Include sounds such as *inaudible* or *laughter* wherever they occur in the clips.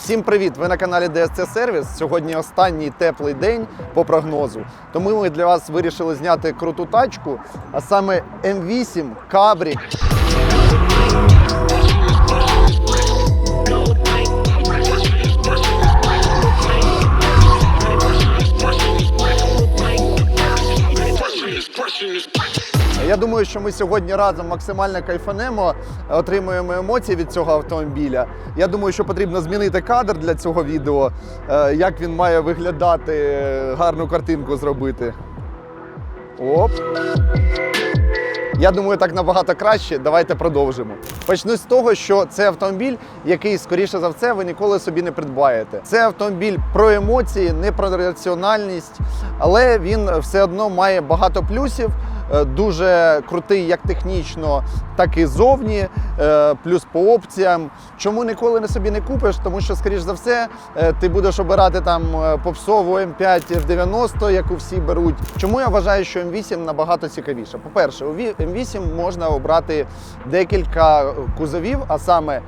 Всім привіт! Ви на каналі DSC Сервіс. Сьогодні останній теплий день по прогнозу. Тому ми для вас вирішили зняти круту тачку, а саме М8 Кабрік. Я думаю, що ми сьогодні разом максимально кайфанемо, отримуємо емоції від цього автомобіля. Я думаю, що потрібно змінити кадр для цього відео, е, як він має виглядати, е, гарну картинку зробити. Оп. Я думаю, так набагато краще. Давайте продовжимо. Почну з того, що це автомобіль, який, скоріше за все, ви ніколи собі не придбаєте. Це автомобіль про емоції, не про раціональність, але він все одно має багато плюсів. Е, Дуже крутий як технічно, так і зовні, е, плюс по опціям. Чому ніколи не собі не купиш? Тому що, скоріш за все, е, ти будеш обирати там попсову М5 F90, яку всі беруть. Чому я вважаю, що М8 набагато цікавіше? По-перше, у Ві- М8 можна обрати декілька кузовів, а саме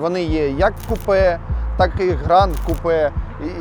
вони є як купе, так і гранд купе,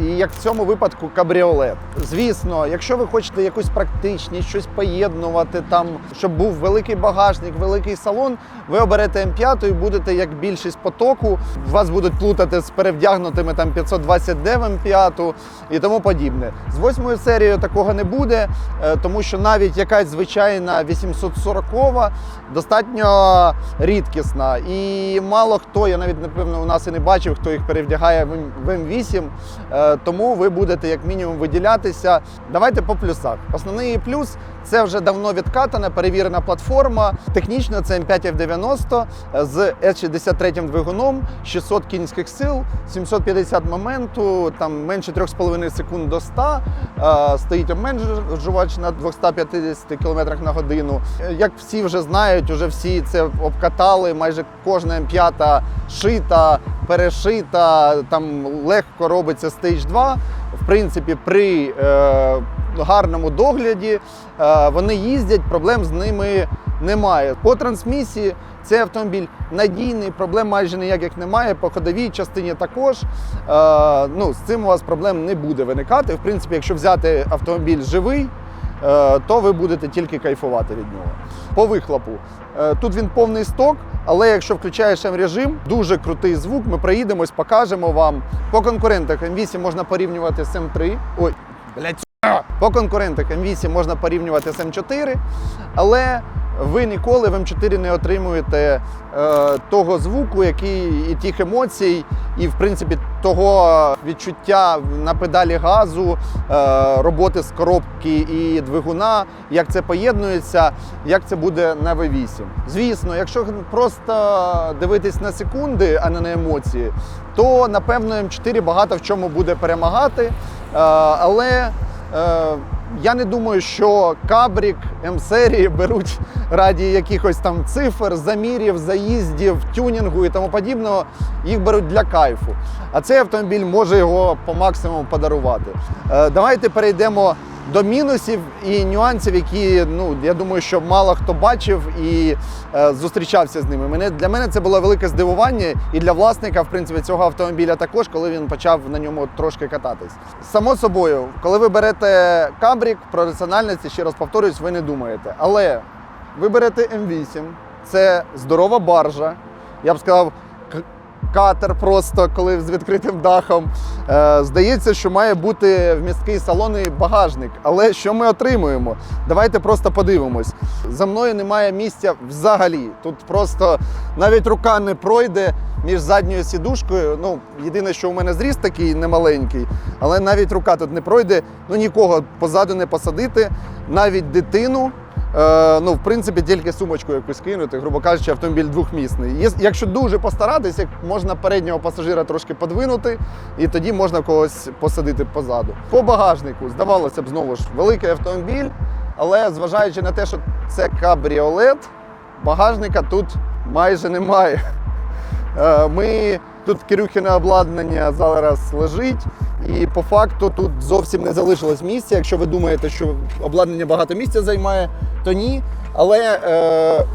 і- як в цьому випадку кабріолет. Звісно, якщо ви хочете якусь практичність, щось поєднувати там, щоб був великий багажник, великий салон, ви оберете М5 і будете як більшість потоку. Вас будуть плутати з перевдягнутими там 520D в М5 і тому подібне. З восьмою серією такого не буде, е, тому що навіть якась звичайна 840 достатньо рідкісна. І мало хто, я навіть напевно у нас і не бачив, хто їх перевдягає в в М8. Е, Тому ви будете як мінімум виділятися. Давайте по плюсах. Основний плюс це вже давно відкатана, перевірена платформа. Технічно це М5 F90 з S63 двигуном, 600 кінських сил, 750 моменту, там менше 3,5 секунд до 100. Е, Стоїть обмежувач на 250 км на годину. Е, Як всі вже знають, вже всі це обкатали. Майже кожна М5 шита, перешита, там легко робиться Stage 2. В принципі, при е, гарному догляді е, вони їздять, проблем з ними немає. По трансмісії цей автомобіль надійний, проблем майже ніяких немає. По ходовій частині також. Е, ну, з цим у вас проблем не буде виникати. В принципі, якщо взяти автомобіль живий, то ви будете тільки кайфувати від нього. По вихлопу. Е, Тут він повний сток, але якщо включаєш М-режим, дуже крутий звук. Ми проїдемось, покажемо вам. По конкурентах М8 можна порівнювати з М3. Ой, блядь! По конкурентах М8 можна порівнювати з М4, але ви ніколи в М4 не отримуєте е, того звуку, який і тих емоцій, і в принципі того відчуття на педалі газу, е, роботи з коробки і двигуна, як це поєднується, як це буде на V8. Звісно, якщо просто дивитись на секунди, а не на емоції, то напевно М4 багато в чому буде перемагати. Е, але я не думаю, що Кабрік М-серії беруть раді якихось там цифр, замірів, заїздів, тюнінгу і тому подібного. Їх беруть для кайфу. А цей автомобіль може його по максимуму подарувати. Е, Давайте перейдемо до мінусів і нюансів, які ну я думаю, що мало хто бачив і е, зустрічався з ними. Мене для мене це було велике здивування, і для власника, в принципі, цього автомобіля також, коли він почав на ньому трошки кататись. Само собою, коли ви берете кабрік, про раціональність, ще раз повторюсь, ви не думаєте. Але ви берете М8, це здорова баржа. Я б сказав, катер просто, коли з відкритим дахом. Е, здається, що має бути вмісткий салон і багажник. Але що ми отримуємо? Давайте просто подивимось. За мною немає місця взагалі. Тут просто навіть рука не пройде між задньою сідушкою. Ну, єдине, що у мене зріст такий немаленький, але навіть рука тут не пройде. Ну нікого позаду не посадити, навіть дитину. Е, ну, в принципі, тільки сумочку якусь кинути, грубо кажучи, автомобіль двохмісний. Якщо дуже постаратись, можна переднього пасажира трошки подвинути, і тоді можна когось посадити позаду. По багажнику, здавалося б, знову ж великий автомобіль, але зважаючи на те, що це кабріолет, багажника тут майже немає. Е, Ми тут Кирюхіне обладнання зараз лежить, і по факту тут зовсім не залишилось місця. Якщо ви думаєте, що обладнання багато місця займає, то ні. Але е,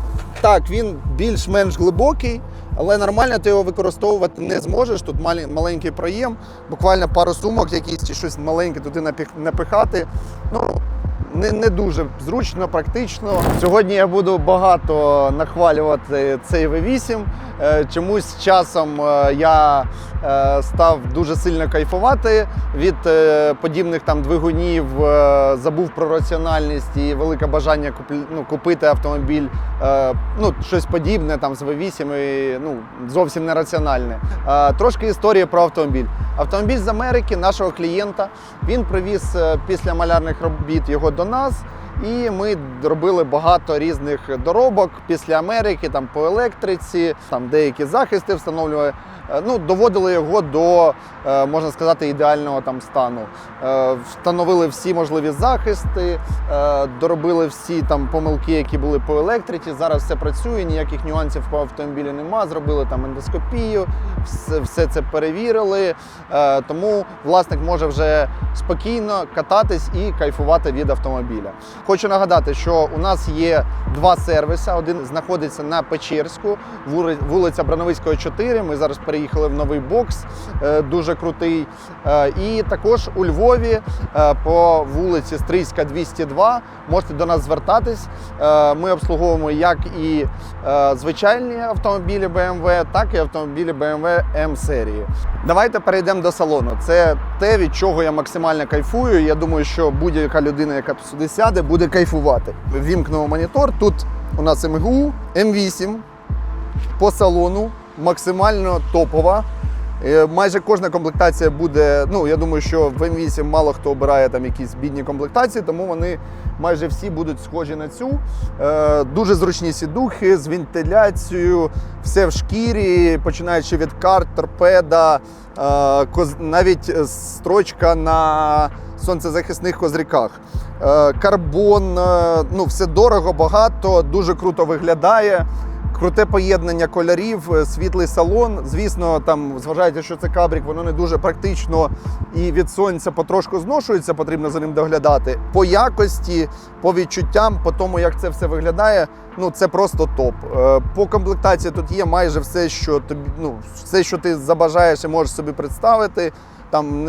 так, він більш-менш глибокий, Але нормально ти його використовувати не зможеш. Тут маленький проєм, буквально пару сумок, якісь чи щось маленьке туди напіх- напихати. Ну, не, не дуже зручно, практично. Сьогодні я буду багато нахвалювати цей V8. Е, Чомусь часом е, я е, став дуже сильно кайфувати від подібних там двигунів, забув про раціональність і велике бажання ну, купити автомобіль, ну, щось подібне там з V8, і, ну, зовсім не раціональне. Е, Трошки історії про автомобіль. Автомобіль з Америки, нашого клієнта, він привіз після малярних робіт його до нас. І ми робили багато різних доробок після Америки, там по електриці, там деякі захисти встановлювали. Е, Ну, доводили його до, е, можна сказати, ідеального там стану. Е, Встановили всі можливі захисти, доробили всі там помилки, які були по електриці. Зараз все працює, ніяких нюансів по автомобілю нема. Зробили там ендоскопію, все, це перевірили. Тому власник може вже спокійно кататись і кайфувати від автомобіля. Хочу нагадати, що у нас є два сервіси. Один знаходиться на Печерську, вулиця Брановицького, 4. Ми зараз переїхали в новий бокс, е, дуже крутий. Е, І також у Львові е, по вулиці Стрийська, 202. Можете до нас звертатись. Ми обслуговуємо як і звичайні автомобілі BMW, так і автомобілі BMW M серії. Давайте перейдемо до салону. Це те, від чого я максимально кайфую. Я думаю, що будь-яка людина, яка тут сюди сяде, буде кайфувати. Вімкнемо монітор. Тут у нас МГУ М8 по салону максимально топова. Е, Майже кожна комплектація буде. Ну я думаю, що в М8 мало хто обирає там якісь бідні комплектації, тому вони майже всі будуть схожі на цю. Е, дуже зручні сідухи з вентиляцією, все в шкірі, починаючи від карт, торпеда, е, навіть строчка на сонцезахисних козріках. Карбон, ну все дорого, багато, дуже круто виглядає. Круте поєднання кольорів, е, світлий салон. Звісно, там зважаючи, що це кабрік, воно не дуже практично і від сонця потрошку зношується, потрібно за ним доглядати. По якості, по відчуттям, по тому, як це все виглядає, ну це просто топ. Е, По комплектації тут є майже все, що тобі, ну, все, що ти забажаєш і можеш собі представити. Там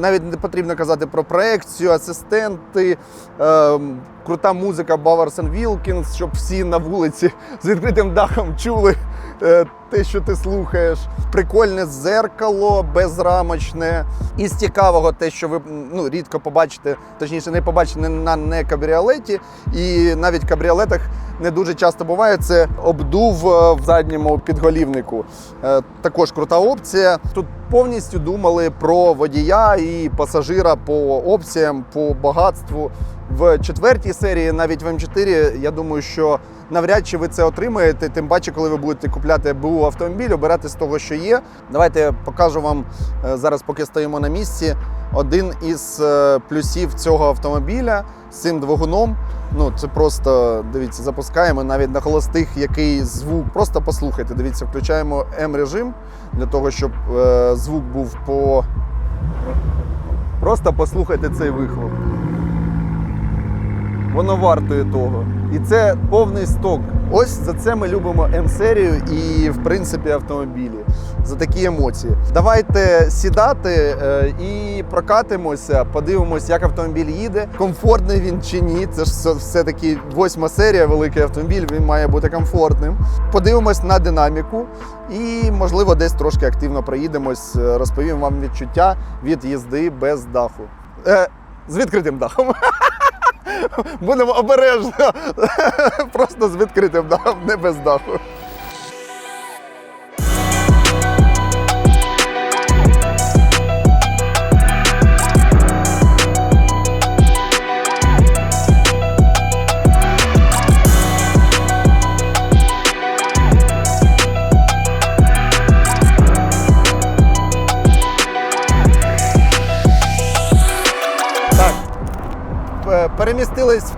навіть не потрібно казати про проекцію, асистенти, е, крута музика Bowers Wilkins, щоб всі на вулиці з відкритим дахом чули е, те, що ти слухаєш. Прикольне зеркало безрамочне. І з цікавого, те, що ви ну, рідко побачите, точніше, не побачите на не кабріолеті, і навіть в кабріолетах не дуже часто буває. Це обдув е, в задньому підголівнику. Е, Також крута опція. Тут повністю думали про водія і пасажира по опціям, по багатству. В четвертій серії, навіть в М4, я думаю, що навряд чи ви це отримаєте. Тим паче, коли ви будете купляти БУ автомобіль, обирати з того, що є. Давайте я покажу вам е, зараз, поки стоїмо на місці, один із е, плюсів цього автомобіля з цим двигуном. Ну, це просто дивіться, запускаємо навіть на холостих який звук. Просто послухайте. Дивіться, включаємо М-режим для того, щоб е, звук був по. Просто послухайте цей вихлоп. Воно вартує того. І це повний сток. Ось за це ми любимо М-серію і, в принципі, автомобілі. За такі емоції. Давайте сідати е, і прокатимося, подивимось, як автомобіль їде. Комфортний він чи ні. Це ж все- все-таки восьма серія, великий автомобіль, він має бути комфортним. Подивимось на динаміку і, можливо, десь трошки активно проїдемось. Е, Розповім вам відчуття від їзди без даху. Е, з відкритим дахом. *laughs* Будемо обережно. *laughs* Просто з відкритим дахом, не без даху.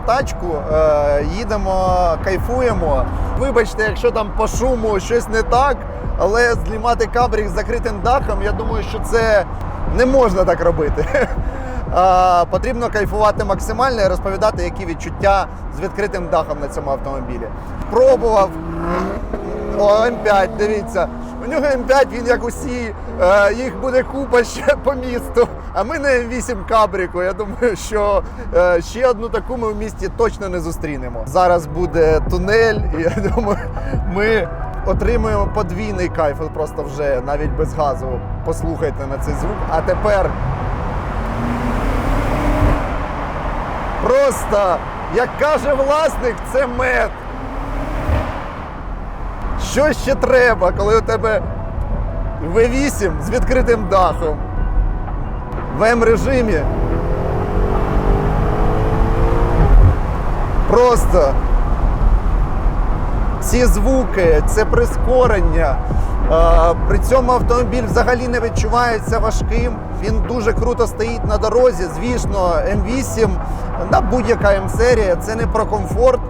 Тачку, е, їдемо, кайфуємо. Вибачте, якщо там по шуму щось не так, але знімати кабрік з закритим дахом, я думаю, що це не можна так робити. *laughs* Потрібно кайфувати максимально і розповідати, які відчуття з відкритим дахом на цьому автомобілі. Пробував, О, М5, дивіться. Нього М5, він як усі, е, їх буде купа ще по місту. А ми на М8 кабріку. Я думаю, що е, ще одну таку ми в місті точно не зустрінемо. Зараз буде тунель, і я думаю, ми отримуємо подвійний кайф. Просто вже навіть без газу. Послухайте на цей звук. А тепер просто, як каже власник, це мед. Що ще треба, коли у тебе V8 з відкритим дахом в М-режимі? Просто ці звуки, це прискорення. Е, При цьому автомобіль взагалі не відчувається важким. Він дуже круто стоїть на дорозі. Звісно, М8 на будь-яка М-серія це не про комфорт.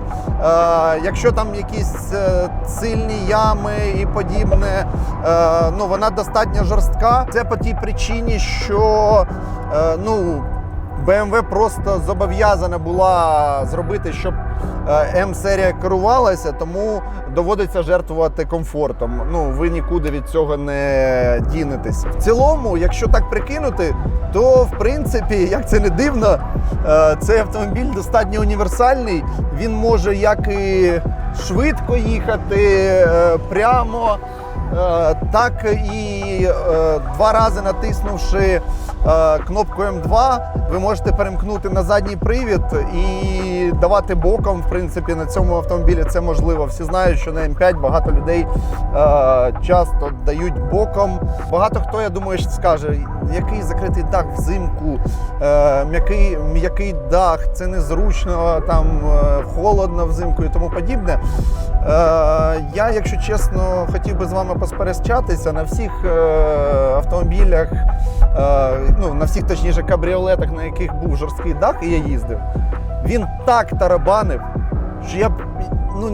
Е, Якщо там якісь е, сильні ями і подібне, е, ну вона достатньо жорстка. Це по тій причині, що е, ну. BMW просто зобов'язана була зробити, щоб е, М-серія керувалася, тому доводиться жертвувати комфортом. Ну, ви нікуди від цього не дінетесь. В цілому, якщо так прикинути, то в принципі, як це не дивно, е, цей автомобіль достатньо універсальний. Він може як і швидко їхати е, прямо. Так і два рази натиснувши кнопку М2, ви можете перемкнути на задній привід і давати боком. В принципі, на цьому автомобілі це можливо. Всі знають, що на М5 багато людей е, часто дають боком. Багато хто, я думаю, скаже, який закритий дах взимку, е, м'який, м'який дах, це незручно, там е, холодно взимку і тому подібне. Е, я, якщо чесно, хотів би з вами посперечатися на всіх е, автомобілях, е, ну на всіх точніше кабріолетах, на яких був жорсткий дах, і я їздив. Він так тарабанив, що я б ну,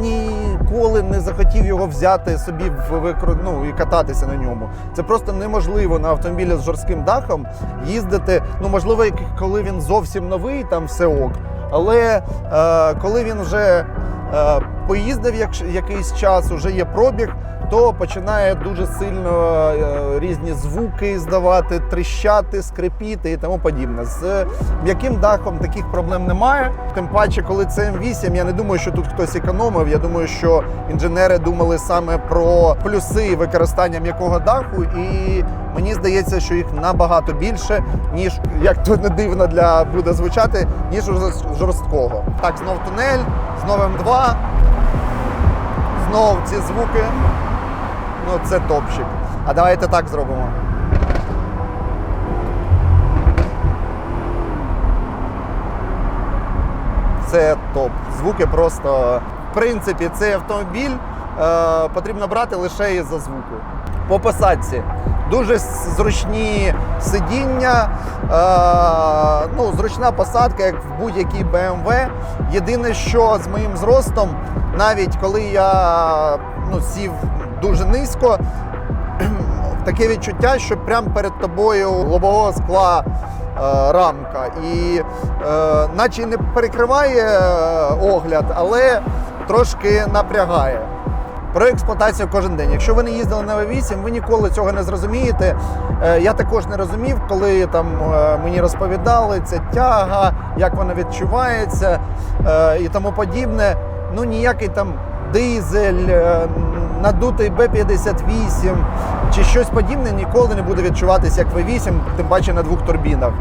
ніколи не захотів його взяти собі в ну, і кататися на ньому. Це просто неможливо на автомобілі з жорстким дахом їздити. Ну, можливо, коли він зовсім новий, там все ок. Але е, коли він вже е, поїздив як, якийсь час, вже є пробіг, то починає дуже сильно е, різні звуки здавати, тріщати, скрипіти і тому подібне. З м'яким дахом таких проблем немає. Тим паче, коли це М8, я не думаю, що тут хтось економив. Я думаю, що інженери думали саме про плюси використання м'якого даху, і мені здається, що їх набагато більше, ніж як то не дивно для буде звучати, ніж жорсткого. Так, знов тунель, знов М2, знов ці звуки. Ну, це топчик. А давайте так зробимо. Це топ. Звуки просто. В принципі, цей автомобіль е, потрібно брати лише із-за звуку. По посадці. Дуже зручні сидіння, е, ну, зручна посадка, як в будь-якій BMW. Єдине, що з моїм зростом, навіть коли я ну, сів дуже низько, *clears throat* таке відчуття, що прямо перед тобою лобового скла е, рамка. І е, наче не перекриває е, огляд, але трошки напрягає. Про експлуатацію кожен день. Якщо ви не їздили на V8, ви ніколи цього не зрозумієте. Е, Я також не розумів, коли там е, мені розповідали, це тяга, як вона відчувається і тому подібне. Ну ніякий там дизель, е, надутий Б-58 чи щось подібне ніколи не буде відчуватися як V8, тим паче на двох турбінах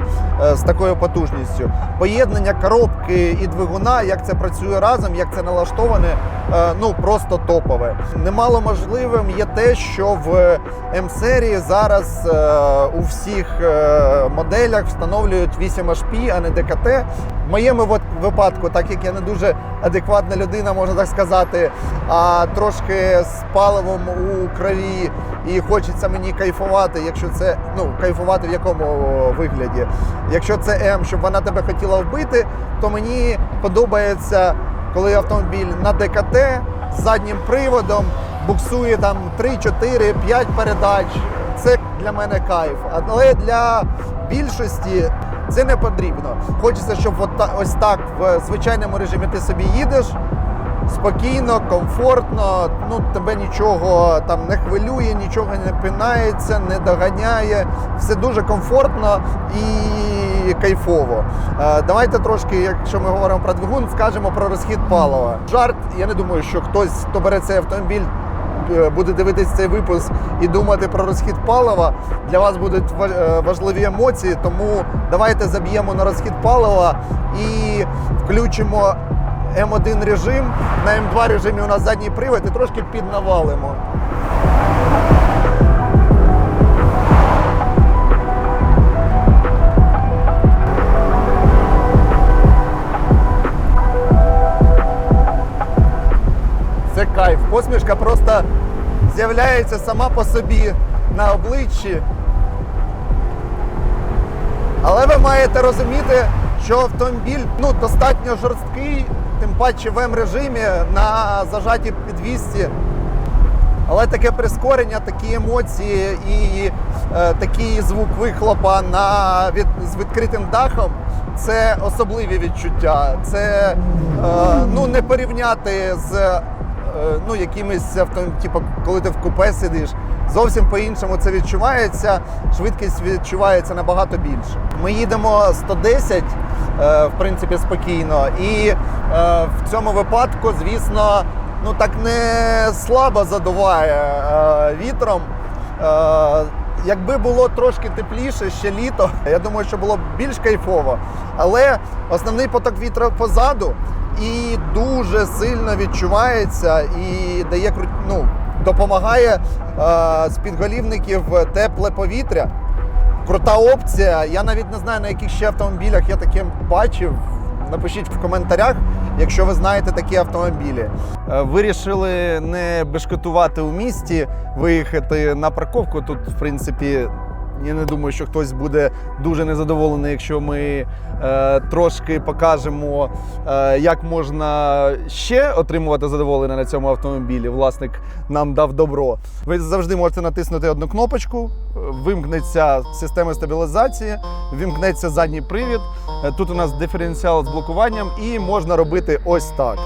е, з такою потужністю. Поєднання коробки і двигуна, як це працює разом, як це налаштоване, е, ну просто топове. Немало можливим є те, що в М-серії зараз е, у всіх моделях встановлюють 8 HP, а не ДКТ. В моєму випадку, так як я не дуже адекватна людина, можна так сказати, а трошки з паливом у крові, і хочеться мені кайфувати, якщо це ну кайфувати в якому вигляді. Якщо це М, щоб вона тебе хотіла вбити, то мені подобається, коли автомобіль на ДКТ з заднім приводом буксує там 3, 4, 5 передач. Це для мене кайф. Але для більшості це не потрібно. Хочеться, щоб от ось так в звичайному режимі ти собі їдеш, спокійно, комфортно. Ну тебе нічого там не хвилює, нічого не пинається, не доганяє. Все дуже комфортно і кайфово. Е, Давайте трошки, якщо ми говоримо про двигун, скажемо про розхід палива. Жарт, я не думаю, що хтось, хто бере цей автомобіль, е, буде дивитись цей випуск і думати про розхід палива. Для вас будуть е, важливі емоції, тому давайте заб'ємо на розхід палива і включимо М1 режим. На М2 режимі у нас задній привід і трошки піднавалимо. Це кайф. Посмішка просто з'являється сама по собі на обличчі. Але ви маєте розуміти, що автомобіль ну, достатньо жорсткий, тим паче в М-режимі на зажатій підвісці. Але таке прискорення, такі емоції і е, такий звук вихлопа на, від, з відкритим дахом це особливі відчуття. Це е, ну, не порівняти з е, ну, якимись автомобілями, типу, коли ти в купе сидиш. Зовсім по-іншому це відчувається, швидкість відчувається набагато більше. Ми їдемо 110, е, в принципі, спокійно. І е, в цьому випадку, звісно, ну так не слабо задуває е, вітром. Е, якби було трошки тепліше ще літо, я думаю, що було б більш кайфово. Але основний поток вітру позаду і дуже сильно відчувається і дає ну, допомагає е, з підголівників тепле повітря. Крута опція. Я навіть не знаю, на яких ще автомобілях я таке бачив. Напишіть в коментарях, якщо ви знаєте такі автомобілі. Е, Вирішили не бешкетувати у місті, виїхати на парковку. Тут, в принципі, я не думаю, що хтось буде дуже незадоволений, якщо ми е, трошки покажемо, е, як можна ще отримувати задоволення на цьому автомобілі. Власник нам дав добро. Ви завжди можете натиснути одну кнопочку, вимкнеться система стабілізації, вимкнеться задній привід. Е, Тут у нас диференціал з блокуванням, і можна робити ось так.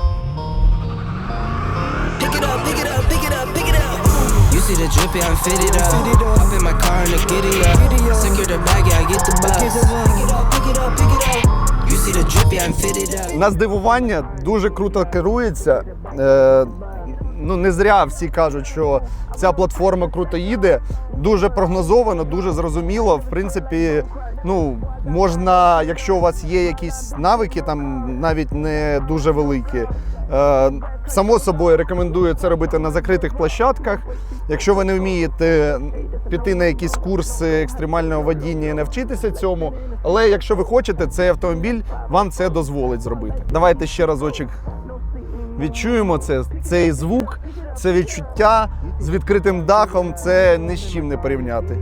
See the drippy, I'm fitted up. Hop in my car and the giddy up. Secure the bag, yeah, I get the bus. Pick it up, pick it up, pick it up. You see the drippy, I'm fitted up. На здивування дуже круто керується. Е, ну, не зря всі кажуть, що ця платформа круто їде. Дуже прогнозовано, дуже зрозуміло. В принципі, ну, можна, якщо у вас є якісь навики, там навіть не дуже великі. Е, само собою рекомендую це робити на закритих площадках. Якщо ви не вмієте піти на якісь курси екстремального водіння і навчитися цьому, але якщо ви хочете, цей автомобіль вам це дозволить зробити. Давайте ще разочок відчуємо це, цей звук, це відчуття з відкритим дахом. Це ні з чим не порівняти.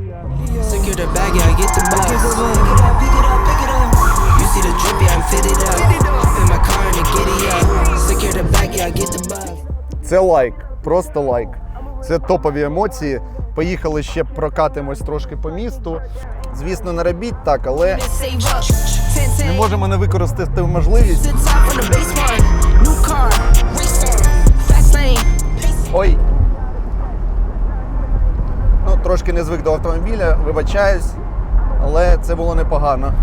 Це лайк, просто лайк. Це топові емоції. Поїхали ще прокатимось трошки по місту. Звісно, не робіть так, але не можемо не використати можливість. Ой. Ну, трошки не звик до автомобіля, вибачаюсь, але це було непогано.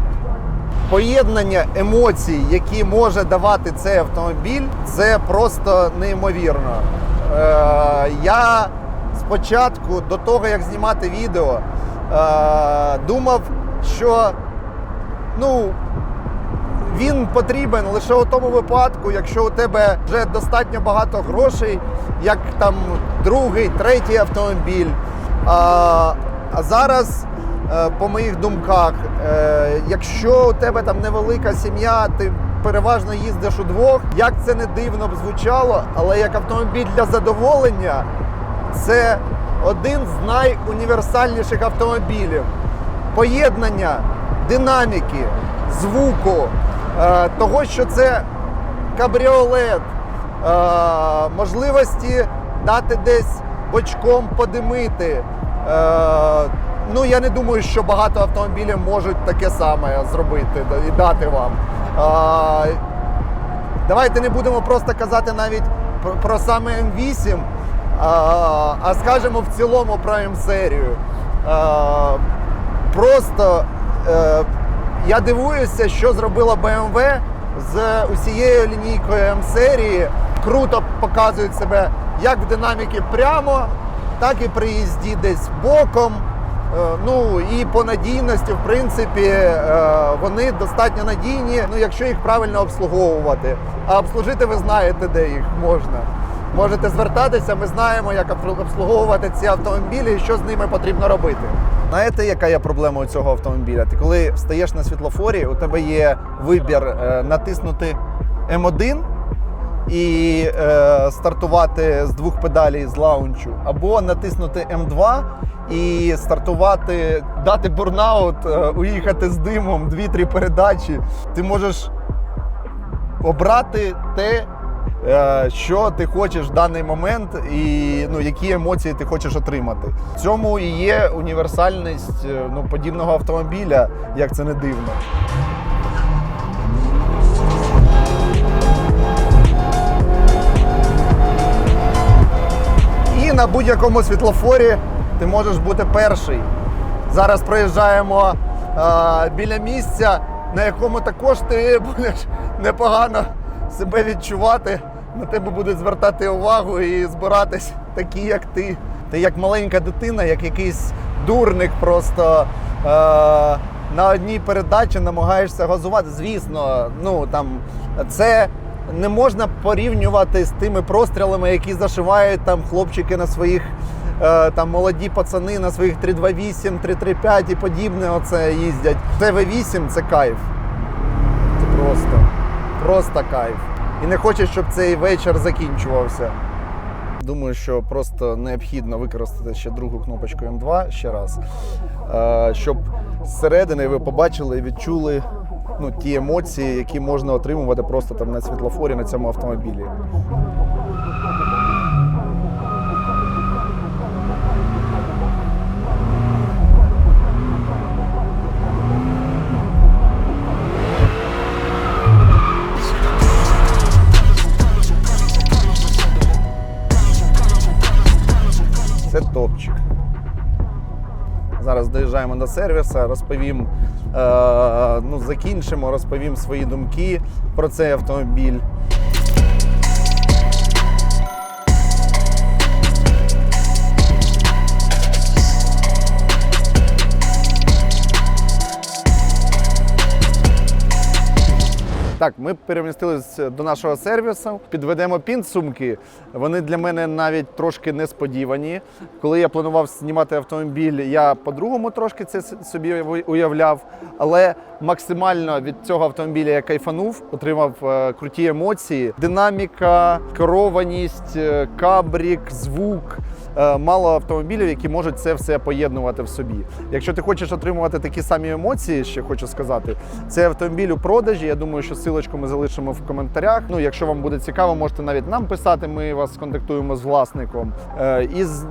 Поєднання емоцій, які може давати цей автомобіль, це просто неймовірно. Е, я спочатку, до того як знімати відео, е, думав, що ну, він потрібен лише у тому випадку, якщо у тебе вже достатньо багато грошей, як там другий, третій автомобіль. А, а зараз, е, по моїх думках, е, якщо у тебе там невелика сім'я, ти переважно їздиш удвох, як це не дивно б звучало, але як автомобіль для задоволення, це один з найуніверсальніших автомобілів. Поєднання динаміки, звуку, того, що це кабріолет, е, можливості дати десь бочком подимити. Е, ну, я не думаю, що багато автомобілів можуть таке саме зробити і дати вам. Е, Давайте не будемо просто казати навіть про, саме М8, а, скажемо в цілому про М-серію. Просто е, я дивуюся, що зробила BMW з усією лінійкою М-серії. Круто показують себе як в динаміки прямо, так і при їзді десь боком. Е, Ну і по надійності, в принципі, е, вони достатньо надійні, ну якщо їх правильно обслуговувати. А обслужити ви знаєте, де їх можна. Можете звертатися, ми знаємо, як обслуговувати ці автомобілі і що з ними потрібно робити. Знаєте, яка є проблема у цього автомобіля? Ти коли встаєш на світлофорі, у тебе є вибір е, натиснути М1 і е, стартувати з двох педалей з лаунчу, або натиснути М2 і стартувати, дати бурнаут, е, уїхати з димом, дві-три передачі. Ти можеш обрати те, що ти хочеш в даний момент, і ну, які емоції ти хочеш отримати. В цьому і є універсальність е, ну, подібного автомобіля, як це не дивно. І на будь-якому світлофорі ти можеш бути перший. Зараз проїжджаємо е, біля місця, на якому також ти *laughs* будеш непогано себе відчувати. На тебе будуть звертати увагу і збиратись такі, як ти. Ти як маленька дитина, як якийсь дурник просто е, на одній передачі намагаєшся газувати. Звісно, ну там це не можна порівнювати з тими прострілами, які зашивають там хлопчики на своїх е, там молоді пацани на своїх 328, 335 і подібне. Оце їздять. Це V8 це кайф. Це просто, просто кайф. І не хочеш, щоб цей вечір закінчувався. Думаю, що просто необхідно використати ще другу кнопочку М2 ще раз, е, щоб зсередини ви побачили і відчули ну, ті емоції, які можна отримувати просто там на світлофорі на цьому автомобілі. Це топчик. Зараз доїжджаємо до сервісу, розповім, е, ну, закінчимо, розповім свої думки про цей автомобіль. Так, ми перемістились до нашого сервісу. Підведемо підсумки. Вони для мене навіть трошки несподівані. Коли я планував знімати автомобіль, я по-другому трошки це собі уявляв. Але максимально від цього автомобіля я кайфанув, отримав е, круті емоції. Динаміка, керованість, е, кабрік, звук. Е, Мало автомобілів, які можуть це все поєднувати в собі. Якщо ти хочеш отримувати такі самі емоції, ще хочу сказати, це автомобіль у продажі. Я думаю, що силочку ми залишимо в коментарях. Ну, якщо вам буде цікаво, можете навіть нам писати. Ми вас контактуємо з власником. Е, Із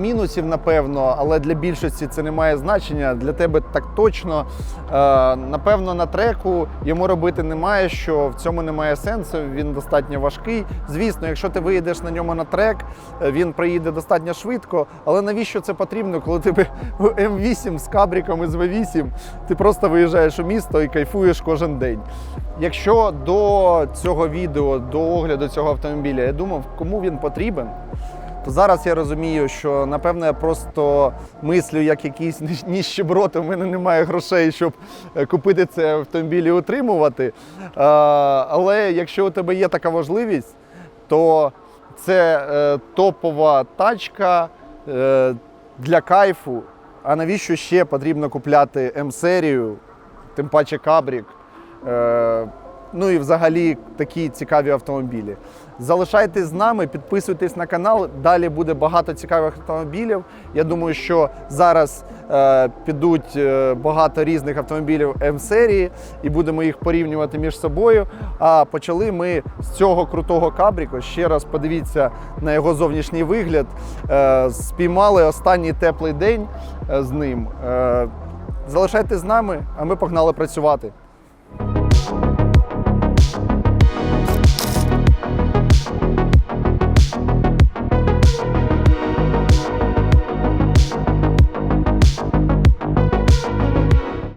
мінусів, напевно, але для більшості це не має значення. Для тебе так точно. Е, Напевно, на треку йому робити немає, що в цьому немає сенсу. Він достатньо важкий. Звісно, якщо ти виїдеш на ньому на трек, він проїде достатньо швидко. Але навіщо це потрібно, коли тебе М8 з кабриком із V8, ти просто виїжджаєш у місто і кайфуєш кожен день. Якщо до цього відео, до огляду цього автомобіля, я думав, кому він потрібен, то зараз я розумію, що напевно я просто мислю як якийсь ніщ- ніщеброд, у мене немає грошей, щоб е, купити цей автомобіль і утримувати. Але якщо у тебе є така можливість, то це е, топова тачка е, для кайфу. А навіщо ще потрібно купляти М-серію, тим паче Кабрік? Ну і взагалі такі цікаві автомобілі. Залишайтесь з нами, підписуйтесь на канал. Далі буде багато цікавих автомобілів. Я думаю, що зараз е, підуть е, багато різних автомобілів М-серії і будемо їх порівнювати між собою. А почали ми з цього крутого кабріку. Ще раз подивіться на його зовнішній вигляд. Е, спіймали останній теплий день е, з ним. Е, залишайтесь з нами, а ми погнали працювати.